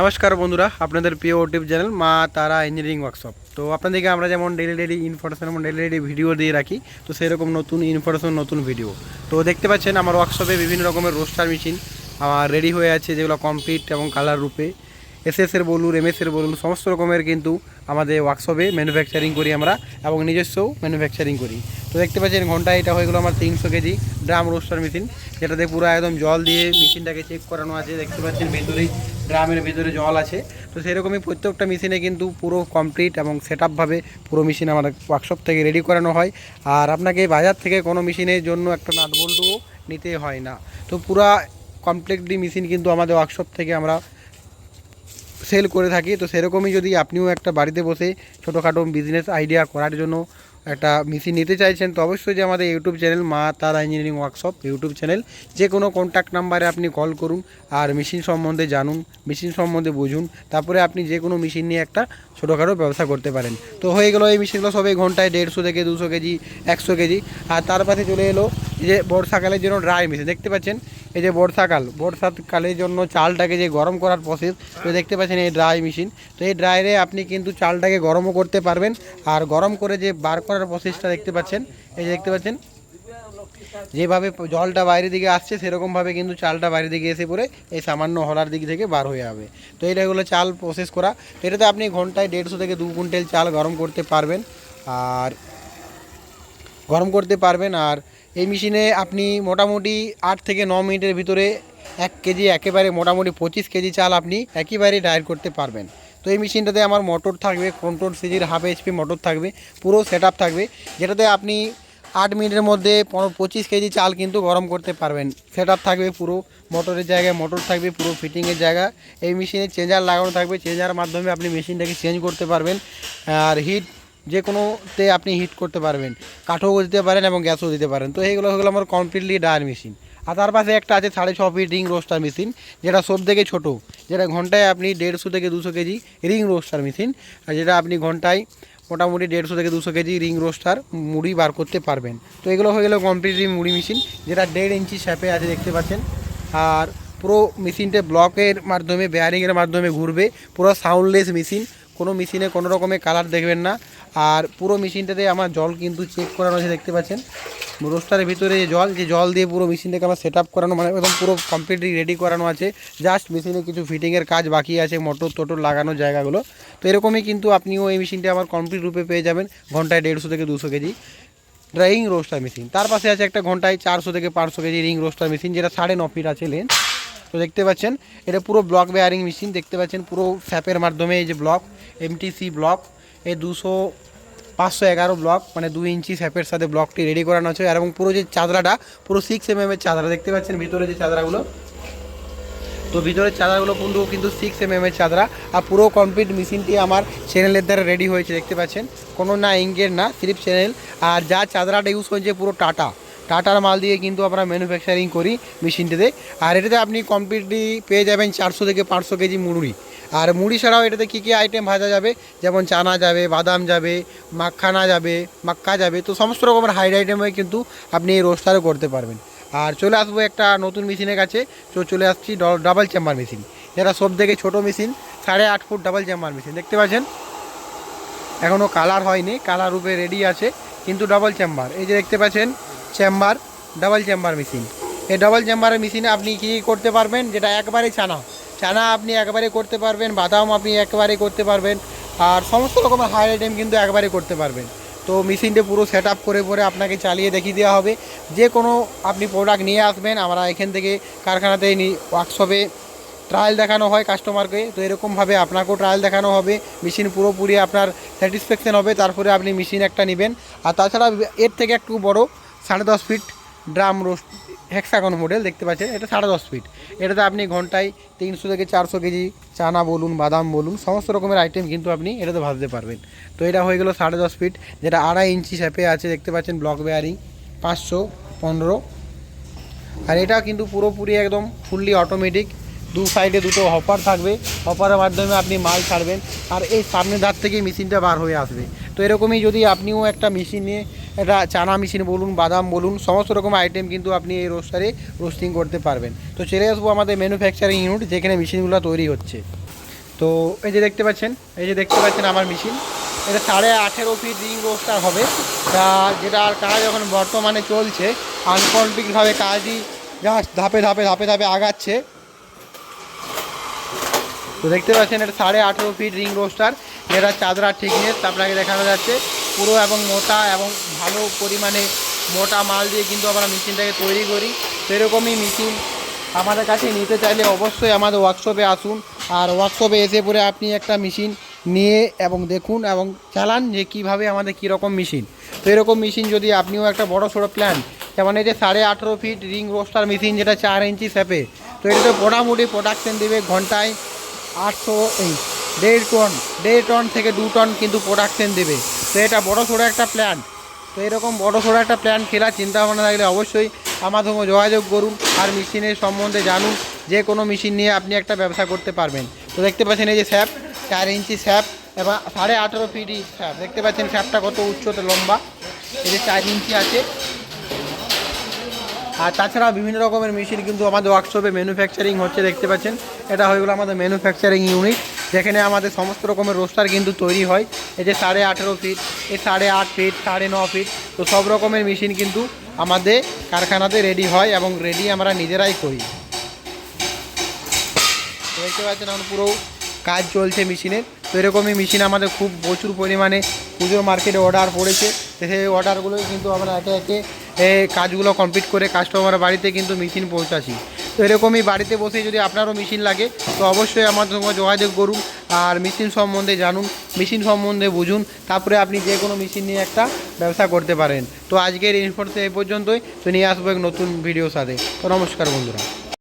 নমস্কার বন্ধুরা, আপনাদের প্রিয় ওটিভ চ্যানেল মা তারা ইঞ্জিনিয়ারিং ওয়ার্কশপ তো আপনাদেরকে আমরা যেমন ডেলি ডেলি ইনফরমেশন এবং ডেলি ডেলি ভিডিও দিয়ে রাখি, তো সেরকম নতুন ইনফরমেশন নতুন ভিডিও তো দেখতে পাচ্ছেন আমার ওয়ার্কশপে বিভিন্ন রকমের রোস্টার মেশিন আমার রেডি হয়ে আছে, যেগুলো কমপ্লিট এবং কালার রূপে। এসএস এর বলুন এমএস এর বলুন, সমস্ত রকমের কিন্তু আমাদের ওয়ার্কশপে ম্যানুফ্যাকচারিং করি আমরা এবং নিজস্ব ম্যানুফ্যাকচারিং করি। তো দেখতে পাচ্ছেন ঘন্টায় এটা হয়ে গেলো আমার তিনশো কেজি ড্রাম রোস্টার মেশিন যেটাতে পুরো একদম জল দিয়ে মেশিনটাকে চেক করানো আছে, দেখতে পাচ্ছেন ভেতরেই ড্রামের ভেতরে জল আছে। তো সেরকমই প্রত্যেকটা মেশিনে কিন্তু পুরো কমপ্লিট এবং সেট আপভাবে পুরো মেশিন আমাদের ওয়ার্কশপ থেকে রেডি করানো হয়। আর আপনাকে বাজার থেকে কোনো মেশিনের জন্য একটা নাট বল্টুও নিতে হয় না। তো পুরা কমপ্লিটলি মেশিন কিন্তু আমাদের ওয়ার্কশপ থেকে আমরা সেল করে থাকি। তো সেরকমই যদি আপনিও একটা বাড়িতে বসে ছোটোখাটো বিজনেস আইডিয়া করার জন্য একটা মেশিন নিতে চাইছেন, তো অবশ্যই যে আমাদের ইউটিউব চ্যানেল মা তারা ইঞ্জিনিয়ারিং ওয়ার্কশপ ইউটিউব চ্যানেল যে কোনো কন্ট্যাক্ট নাম্বারে আপনি কল করুন আর মেশিন সম্বন্ধে জানুন মেশিন সম্বন্ধে বুঝুন, তারপরে আপনি যে কোনো মেশিন নিয়ে একটা ছোটোখাটো ব্যবসা করতে পারেন। তো হয়ে গেলো এই মেশিনগুলো সবাই ঘন্টায় দেড়শো থেকে দুশো কেজি, একশো কেজি, আর তার পাশে চলে এলো যে বর্ষাকালের জন্য ড্রাই মেশিন, দেখতে পাচ্ছেন? এই যে বর্ষাকাল, বর্ষাকালের জন্য চালটাকে যে গরম করার প্রসেস তো দেখতে পাচ্ছেন এই ড্রাই মেশিন। তো এই ড্রাইরে আপনি কিন্তু চালটাকে গরমও করতে পারবেন, আর গরম করে যে বার করার প্রসেসটা দেখতে পাচ্ছেন, এই যে দেখতে পাচ্ছেন? যেভাবে জলটা বাইরের দিকে আসছে, সেরকমভাবে কিন্তু চালটা বাইরের দিকে এসে পড়ে, এই সামান্য হলার দিক থেকে বার হয়ে যাবে। তো এটা হলো চাল প্রসেস করা। এটাতে আপনি ঘন্টায় দেড়শো থেকে দু কুইন্টাল চাল গরম করতে পারবেন, আর গরম করতে পারবেন, আর এই মেশিনে আপনি মোটামুটি আট থেকে ন মিনিটের ভিতরে এক কেজি একেবারে মোটামুটি পঁচিশ কেজি চাল আপনি একেবারে ডায়েট করতে পারবেন। তো এই মেশিনটাতে আমার মোটর থাকবে কন্ট্রোল সিজির হাফ এইচপি মোটর থাকবে, পুরো সেট থাকবে, যেটাতে আপনি আট মিনিটের মধ্যে পনেরো পঁচিশ কেজি চাল কিন্তু গরম করতে পারবেন। সেট থাকবে পুরো মোটরের জায়গায়, মোটর থাকবে পুরো ফিটিংয়ের জায়গা। এই মেশিনে চেঞ্জার লাগানো থাকবে চেঞ্জার মাধ্যমে আপনি মেশিনটাকে চেঞ্জ করতে পারবেন। আর হিট যে কোনোতে আপনি হিট করতে পারবেন, কাঠও দিতে পারেন এবং গ্যাসও দিতে পারেন। তো এইগুলো হয়ে গেলো আমার কমপ্লিটলি ডায়ার মেশিন আর তার পাশে একটা আছে সাড়ে ছ ফিট রিং রোস্টার মেশিন যেটা সব থেকে ছোটো, যেটা ঘন্টায় আপনি দেড়শো থেকে দুশো কেজি রিং রোস্টার মেশিন আর যেটা আপনি ঘন্টায় মোটামুটি দেড়শো থেকে দুশো কেজি রিং রোস্টার মুড়ি বার করতে পারবেন। তো এগুলো হয়ে গেলো কমপ্লিটলি মুড়ি মেশিন যেটা দেড় ইঞ্চি শ্যাপে আছে, দেখতে পাচ্ছেন। আর পুরো মেশিনটা ব্লকের মাধ্যমে বেয়ারিংয়ের মাধ্যমে ঘুরবে, পুরো সাউন্ডলেস মেশিন কোনো মেশিনে কোনো রকমের কালার দেখবেন না। আর পুরো মেশিনটাতে আমার জল কিন্তু চেক করানো আছে, দেখতে পাচ্ছেন? রোস্টারের ভিতরে যে জল যে জল দিয়ে পুরো মেশিনটাকে আমার সেট আপ করানো মানে একদম পুরো কমপ্লিটলি রেডি করানো আছে। জাস্ট মেশিনে কিছু ফিটিংয়ের কাজ বাকি আছে মোটর টোটর লাগানোর জায়গাগুলো। তো এরকমই কিন্তু আপনিও এই মেশিনটা আমার কমপ্লিট রূপে পেয়ে যাবেন, ঘন্টায় দেড়শো থেকে দুশো কেজি রিং রোস্টার মেশিন তার পাশে আছে একটা ঘন্টায় চারশো থেকে পাঁচশো কেজি রিং রোস্টার মেশিন যেটা সাড়ে ন ফিট আছে লেন্থ তো দেখতে পাচ্ছেন, এটা পুরো ব্লক বেয়ারিং মেশিন দেখতে পাচ্ছেন পুরো স্যাপের মাধ্যমে এই যে ব্লক এমটিসি ব্লক এই দুশো, পাঁচশো এগারো ব্লক মানে দুই ইঞ্চি স্যাপের সাথে ব্লকটি রেডি করানো আছে। এবং পুরো যে চাদরাটা, পুরো সিক্স এম এর চাদরা, দেখতে পাচ্ছেন ভিতরে যে চাদরাগুলো? তো ভিতরের চাদরাগুলো পুরো কিন্তু সিক্স এম এর চাদরা। আর পুরো কমপ্লিট মেশিনটি আমার চ্যানেলের দ্বারা রেডি হয়েছে, দেখতে পাচ্ছেন। কোনো না ইঙ্গের না, সিরিপ চ্যানেল আর যা চাদরাটা ইউজ হয়েছে পুরো টাটা টাটার মাল দিয়ে কিন্তু আমরা ম্যানুফ্যাকচারিং করি মেশিনটিতে। আর এটাতে আপনি কমপ্লিটলি পেয়ে যাবেন চারশো থেকে পাঁচশো কেজি মুড়ি। আর মুড়ি ছাড়াও এটাতে কী কী আইটেম ভাজা যাবে? যেমন চানা যাবে, বাদাম যাবে, মাখানা যাবে, মাক্কা যাবে। তো সমস্ত রকমের হাইড আইটেমে কিন্তু আপনি এই রোস্টারও করতে পারবেন। আর চলে আসব একটা নতুন মেশিনের কাছে। তো চলে আসছি ডাবল চেম্বার মেশিন যেটা সব থেকে ছোটো মেশিন সাড়ে আট ফুট ডাবল চেম্বার মেশিন দেখতে পাচ্ছেন? এখনও কালার হয়নি কালার রূপে রেডি আছে, কিন্তু ডাবল চেম্বার এই যে দেখতে পাচ্ছেন? চেম্বার ডাবল চেম্বার মেশিন এই ডাবল চেম্বারের মেশিনে আপনি কী করতে পারবেন? যেটা একবারে চানা চানা আপনি একবারে করতে পারবেন, বাদাম আপনি একবারে করতে পারবেন, আর সমস্ত রকমের হাই আইটেম কিন্তু একবারে করতে পারবেন। তো মেশিনটা পুরো সেট আপ করে পরে আপনাকে চালিয়ে দেখিয়ে দেওয়া হবে। যে কোনো আপনি প্রোডাক্ট নিয়ে আসবেন, আমরা এখান থেকে কারখানাতে ওয়ার্কশপে ট্রায়াল দেখানো হয় কাস্টমারকে তো এরকমভাবে আপনাকেও ট্রায়াল দেখানো হবে। মেশিন পুরোপুরি আপনার স্যাটিসফ্যাকশন হবে, তারপরে আপনি মেশিন একটা নেবেন। আর তাছাড়া এর থেকে একটু বড় সাড়ে দশ feet drum roast hexagon model দেখতে পাচ্ছেন, এটা সাড়ে দশ ফিট। এটাতে আপনি ঘন্টায় তিনশো থেকে চারশো কেজি চানা বলুন, বাদাম বলুন, সমস্ত রকমের আইটেম কিন্তু আপনি এটাতে ভাজতে পারবেন। তো এটা হয়ে গেলো সাড়ে দশ ফিট, যেটা আড়াই ইঞ্চি শ্যাপে আছে, দেখতে পাচ্ছেন ব্লক বেয়ারিং পাঁচশো পনেরো। আর এটা কিন্তু পুরোপুরি একদম ফুললি অটোমেটিক দু সাইডে দুটো হপার থাকবে। হপারের মাধ্যমে আপনি মাল ছাড়বেন, আর এই সামনের ধার থেকেই মেশিনটা বার হয়ে আসবে। তো এরকমই যদি আপনিও একটা মেশিন নিয়ে এটা চানা মেশিন বলুন, বাদাম বলুন, সমস্ত রকম আইটেম কিন্তু আপনি এই রোস্টারে রোস্টিং করতে পারবেন। তো চলে আসব আমাদের ম্যানুফ্যাকচারিং ইউনিট যেখানে মেশিনগুলো তৈরি হচ্ছে। তো এই যে দেখতে পাচ্ছেন, এই যে দেখতে পাচ্ছেন আমার মেশিন। এটা সাড়ে আঠেরো ফিট রিং রোস্টার হবে। তা যেটার কাজ এখন বর্তমানে চলছে আনকমপ্লিটভাবে কাজই জাস্ট ধাপে ধাপে ধাপে ধাপে আগাচ্ছে। তো দেখতে পাচ্ছেন, এটা সাড়ে আঠেরো ফিট রিং রোস্টার যেটা চাদরা ঠিকনেস আপনাকে দেখানো যাচ্ছে। পুরো এবং মোটা এবং ভালো পরিমাণে মোটা মাল দিয়ে কিন্তু আমরা মেশিনটাকে তৈরি করি। সেরকমই মেশিন আমাদের কাছে নিতে চাইলে অবশ্যই আমাদের ওয়ার্কশপে আসুন। আর ওয়ার্কশপে এসে পরে আপনি একটা মেশিন নিয়ে এবং দেখুন এবং চালান যে কীভাবে আমাদের কীরকম মেশিন। তো এরকম মেশিন যদি আপনিও একটা বড় সড়ো প্ল্যান যেমন এই যে সাড়ে আঠেরো ফিট রিং রোস্টার মেশিন যেটা চার ইঞ্চি স্যাপে তো এটাতে মোটামুটি প্রোডাকশন দেবে ঘন্টায় আটশো এই দেড় টন দেড় টন থেকে দু টন কিন্তু প্রোডাকশন দেবে। তো এটা বড় সড়ো একটা প্ল্যান তো এরকম বড় সড়ো একটা প্ল্যান খেলার চিন্তা ভাবনা থাকলে অবশ্যই আমার সঙ্গে যোগাযোগ করুন আর মেশিনের সম্বন্ধে জানুন। যে কোনো মেশিন নিয়ে আপনি একটা ব্যবসা করতে পারবেন। তো দেখতে পাচ্ছেন এই যে স্যাপ, চার ইঞ্চি স্যাপ এবং সাড়ে আঠেরো ফিটই স্যাপ। দেখতে পাচ্ছেন স্যাপটা কত উচ্চতে লম্বা। এই যে চার ইঞ্চি আছে। আর তাছাড়া বিভিন্ন রকমের মেশিন কিন্তু আমাদের ওয়ার্কশপে ম্যানুফ্যাকচারিং হচ্ছে, দেখতে পাচ্ছেন। এটা হয়ে গেলো আমাদের ম্যানুফ্যাকচারিং ইউনিট যেখানে আমাদের সমস্ত রকমের রোস্টার কিন্তু তৈরি হয়। এই যে সাড়ে আঠেরো ফিট এই সাড়ে আট ফিট সাড়ে ন ফিট তো সব রকমের মেশিন কিন্তু আমাদের কারখানাতে রেডি হয় এবং রেডি আমরা নিজেরাই করি। দেখতে পাচ্ছেন এখন পুরো কাজ চলছে মেশিনের তো এরকমই মেশিন আমাদের খুব প্রচুর পরিমাণে পুজোর মার্কেটে অর্ডার পড়েছে। সেই অর্ডারগুলোই কিন্তু আমরা একে একে কাজগুলো কমপ্লিট করে কাস্টমার বাড়িতে কিন্তু মেশিন পৌঁছাচ্ছি। তো এরকমই বাড়িতে বসে যদি আপনারও মেশিন লাগে, তো অবশ্যই আমার সঙ্গে যোগাযোগ করুন আর মেশিন সম্বন্ধে জানুন, মেশিন সম্বন্ধে বুঝুন, তারপরে আপনি যে কোনো মেশিন নিয়ে একটা ব্যবসা করতে পারেন। তো আজকের ইনফোর্সে এই পর্যন্তই, তো নিয়ে আসব এক নতুন ভিডিওর সাথে। তো নমস্কার বন্ধুরা।